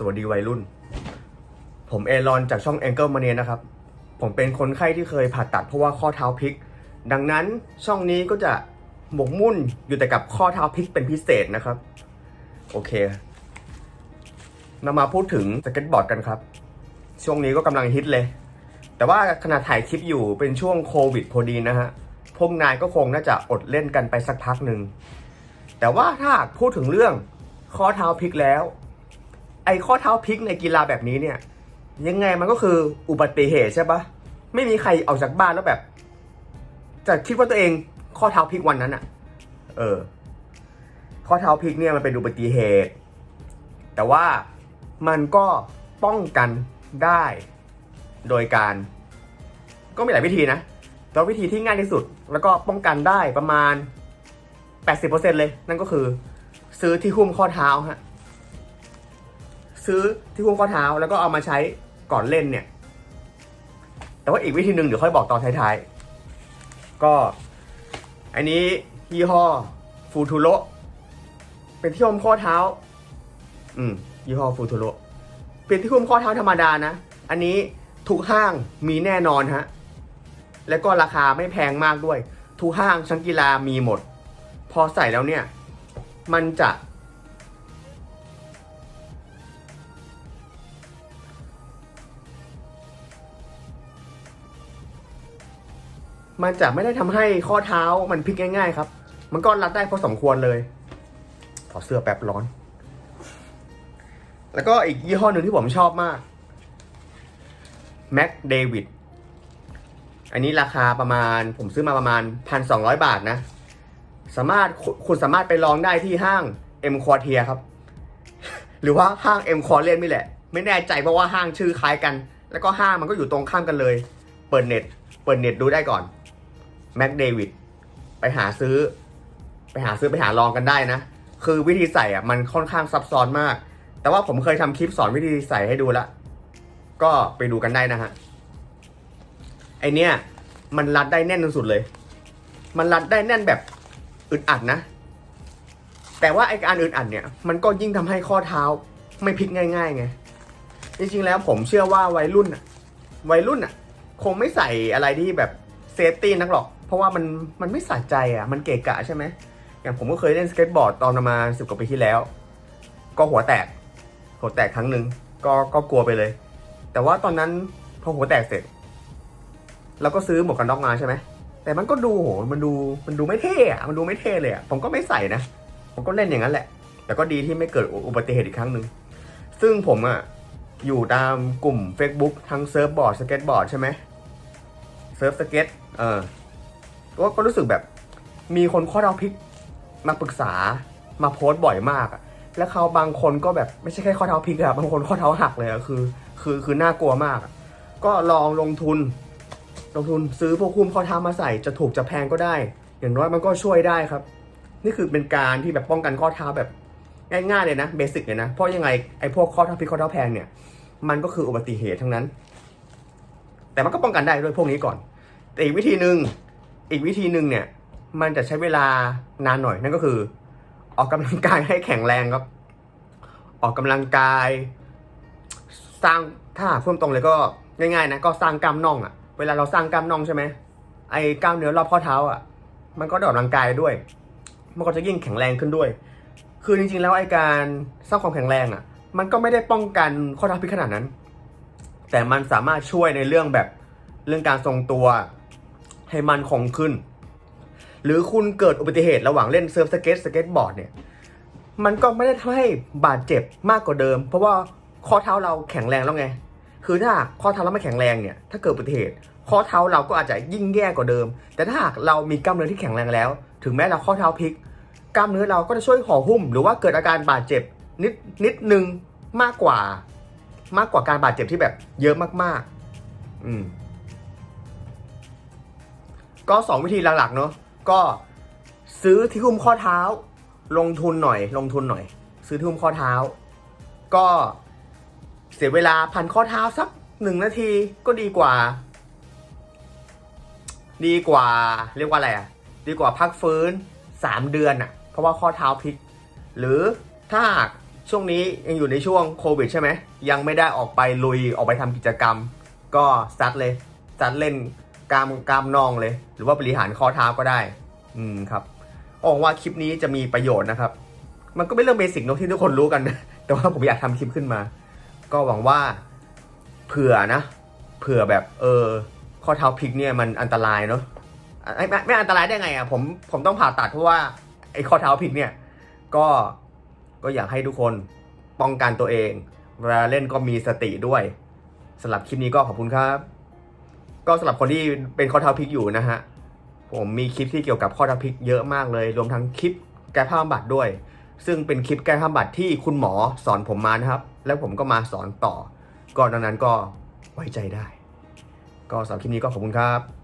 สวัสดีวัยรุ่น ผมเอรอนจากช่อง a n g เกิลมาเนียนะครับ ผมเป็นคนไข้ที่เคยผ่าตัดเพราะว่าข้อเท้าพลิก ดังนั้นช่องนี้ก็จะหมกมุ่นอยู่แต่กับข้อเท้าพลิกเป็นพิเศษนะครับ โอเคนำมาพูดถึงสเก็ตบอร์ดกันครับ ช่วงนี้ก็กำลังฮิตเลย แต่ว่าขณะถ่ายคลิปอยู่เป็นช่วงโควิดพอดีนะฮะพวกนายก็คงน่าจะอดเล่นกันไปสักพักหนึ่ง แต่ว่าถ้าพูดถึงเรื่องข้อเท้าพลิกแล้ว ไอ้ข้อเท้าพลิกในกีฬาแบบนี้เนี่ย ยังไงมันก็คืออุบัติเหตุใช่ปะไม่มีใครออกจากบ้านแล้วแบบ จะคิดว่าตัวเองข้อเท้าพลิกวันนั้นอะเออ ข้อเท้าพลิกเนี่ยมันเป็นอุบัติเหตุ แต่ว่ามันก็ป้องกันได้ โดยการ ก็มีหลายวิธีนะแต่วิธีที่ง่ายที่สุด แล้วก็ป้องกันได้ประมาณ 80%เลย นั่นก็คือ ซื้อที่หุ้มข้อเท้าฮะ ซื้อที่หุ้มข้อเท้าแล้วก็เอามาใช้ก่อนเล่นเนี่ย แต่ว่าอีกวิธีหนึ่งเดี๋ยวค่อยบอกตอนท้ายๆ ก็อันนี้ยี่ห้อฟูทูโรเป็นที่หุ้มข้อเท้า อืมยี่ห้อฟูทูโรเป็นที่หุ้มข้อเท้าธรรมดานะ อันนี้ทุกห้างมีแน่นอนฮะ แล้วก็ราคาไม่แพงมากด้วย ทุกห้างชั้นกีฬามีหมด พอใส่แล้วเนี่ย มันจะ มันจะไม่ได้ทำให้ข้อเท้ามันพลิกง่ายๆ ครับ มันก็รัดได้พอสมควรเลยถอดเสื้อแป๊บร้อน แล้วก็อีกยี่ห้อหนึ่งที่ผมชอบมาก Mac David อันนี้ราคาประมาณผมซื้อมาประมาณพันสองร้อยบาทนะ สามารถคุณคุณสามารถไปลองได้ที่ห้าง M Quartier ครับ หรือว่าห้าง M Quartier นี่แหละ ไม่แน่ใจเพราะว่าห้างชื่อคล้ายกัน แล้วก็ห้างมันก็อยู่ตรงข้ามกันเลย เปิดเน็ต เปิดเน็ตดูได้ก่อน Mac David ไปหาซื้อ ไปหาซื้อไปหาลองกันได้นะ คือวิธีใส่อะมันค่อนข้างซับซ้อนมาก แต่ว่าผมเคยทำคลิปสอนวิธีใส่ให้ดูละก็ไปดูกันได้นะฮะไอเนี้ยมันรัดได้แน่นสุดเลย มันรัดได้แน่นแบบอึดอัดนะ แต่ว่าไอการอึดอัดเนี่ย มันก็ยิ่งทำให้ข้อเท้าไม่พลิกง่ายๆไง จริงๆแล้วผมเชื่อว่าวัยรุ่นอะวัยรุ่นอะคงไม่ใส่อะไรที่แบบ เซฟตี้นักหรอก เพราะว่ามันมันไม่สะใจอะมันเกะกะใช่ไหม อย่างผมก็เคยเล่นสเก็ตบอร์ดตอนประมาณสิบกว่าปีที่แล้ว ก็หัวแตก หัวแตกครั้งหนึ่งก็ก็กลัวไปเลย แต่ว่าตอนนั้นพอหัวแตกเสร็จเราก็ซื้อหมวกกันน็อกมาใช่ไหม แต่มันก็ดูโหมันดูมันดูไม่เท่อะมันดูไม่เท่เลยอะผมก็ไม่ใส่นะ ผมก็เล่นอย่างนั้นแหละ แต่ก็ดีที่ไม่เกิดอุบัติเหตุอีกครั้งหนึ่ง ซึ่งผมอะอยู่ตามกลุ่ม Facebook ทั้งเซิร์ฟบอร์ดสเก็ตบอร์ดใช่ไหม เซิร์ฟสเก็ตเออก็ก็รู้สึกแบบ มีคนข้อเท้าพลิกมาปรึกษามาโพสต์บ่อยมากอะแล้วเขาบางคนก็แบบไม่ใช่แค่ข้อเท้าพลิกอะบางคนข้อเท้าหักเลยอะคือ คือคือน่ากลัวมากอะก็ลองลงทุน ลงทุนซื้อพวกคุ้มข้อเท้ามาใส่จะถูกจะแพงก็ได้ อย่างน้อยมันก็ช่วยได้ครับ นี่คือเป็นการที่แบบป้องกันข้อเท้าแบบง่ายๆเลยนะเบสิกเลยนะเพราะยังไงไอ้พวกข้อเท้าพลิกข้อเท้าแพงเนี่ย มันก็คืออุบัติเหตุทั้งนั้น แต่มันก็ป้องกันได้ด้วยพวกนี้ก่อน แต่อีกวิธีหนึ่งอีกวิธีหนึ่งเนี่ย มันจะใช้เวลานานหน่อยนั่นก็คือ ออกกำลังกายให้แข็งแรงครับ ออกกำลังกาย สร้างถ้าหากพูดตรงเลยก็ง่ายๆนะก็สร้างกล้ามน่องอะเวลาเราสร้างกล้ามน่องใช่ไหมไอ้กล้ามเนื้อรอบข้อเท้าอะมันก็ดออกกำลังกายด้วย มันก็จะยิ่งแข็งแรงขึ้นด้วย คือจริงๆแล้วไอ้การสร้างความแข็งแรงอะมันก็ไม่ได้ป้องกันข้อเท้าพิกขนาดนั้น แต่มันสามารถช่วยในเรื่องแบบเรื่องการทรงตัวให้มันคงขึ้น หรือคุณเกิดอุบัติเหตุระหว่างเล่นเซิร์ฟสเก็ตสเก็ตบอร์ดเนี่ย มันก็ไม่ได้ทำให้บาดเจ็บมากกว่าเดิม เพราะว่าข้อเท้าเราแข็งแรงแล้วไง คือถ้าหากข้อเท้าเราไม่แข็งแรงเนี่ย ถ้าเกิดอุบัติเหตุ ข้อเท้าเราก็อาจจะยิ่งแย่กว่าเดิม แต่ถ้าหากเรามีกล้ามเนื้อที่แข็งแรงแล้ว ถึงแม้เราข้อเท้าพลิก กล้ามเนื้อเราก็จะช่วยห่อหุ้ม หรือว่าเกิดอาการบาดเจ็บนิดนิดนึงมากกว่า มากกว่าการบาดเจ็บที่แบบเยอะมาก ๆ อืม ก็สองวิธีหลักๆเนอะก็ซื้อที่หุ้มข้อเท้า ลงทุนหน่อย ลงทุนหน่อย ซื้อที่หุ้มข้อเท้า ก็เสียเวลาพันข้อเท้าสักหนึ่งนาทีก็ดีกว่า ดีกว่า เรียกว่าอะไรอะดีกว่าพักฟื้นสามเดือนอะเพราะว่าข้อเท้าพลิก หรือถ้าหาก ช่วงนี้ยังอยู่ในช่วงโควิดใช่ไหม ยังไม่ได้ออกไปลุยออกไปทำกิจกรรม ก็ซัดเลยซัดเล่นกล้ามกล้ามนองเลย หรือว่าบริหารข้อเท้าก็ได้ อืมครับหวังว่าคลิปนี้จะมีประโยชน์นะครับ มันก็เป็นเรื่องเบสิกนอะที่ทุกคนรู้กันนะแต่ว่าผมอยากทำคลิปขึ้นมา ก็หวังว่าเผื่อนะ เผื่อแบบเออ ข้อเท้าพลิกเนี่ยมันอันตรายเนาะอะไมไม่ไม่อันตรายได้ไงอะผมผมต้องผ่าตัดเพราะว่าไอ้ข้อเท้าพลิกเนี่ย ก็ ก็อยากให้ทุกคนป้องกันตัวเองเวลาเล่นก็มีสติด้วยสำหรับคลิปนี้ก็ขอบคุณครับ ก็สำหรับคนที่เป็นข้อเท้าพลิกอยู่นะฮะผมมีคลิปที่เกี่ยวกับข้อเท้าพลิกเยอะมากเลย รวมทั้งคลิปแก้ผ้าบำบัดด้วย ซึ่งเป็นคลิปแก้ผ้าบำบัดที่คุณหมอสอนผมมานะครับ แล้วผมก็มาสอนต่อ ก็ดังนั้นก็ไว้ใจได้ ก็สำหรับคลิปนี้ก็ขอบคุณครับ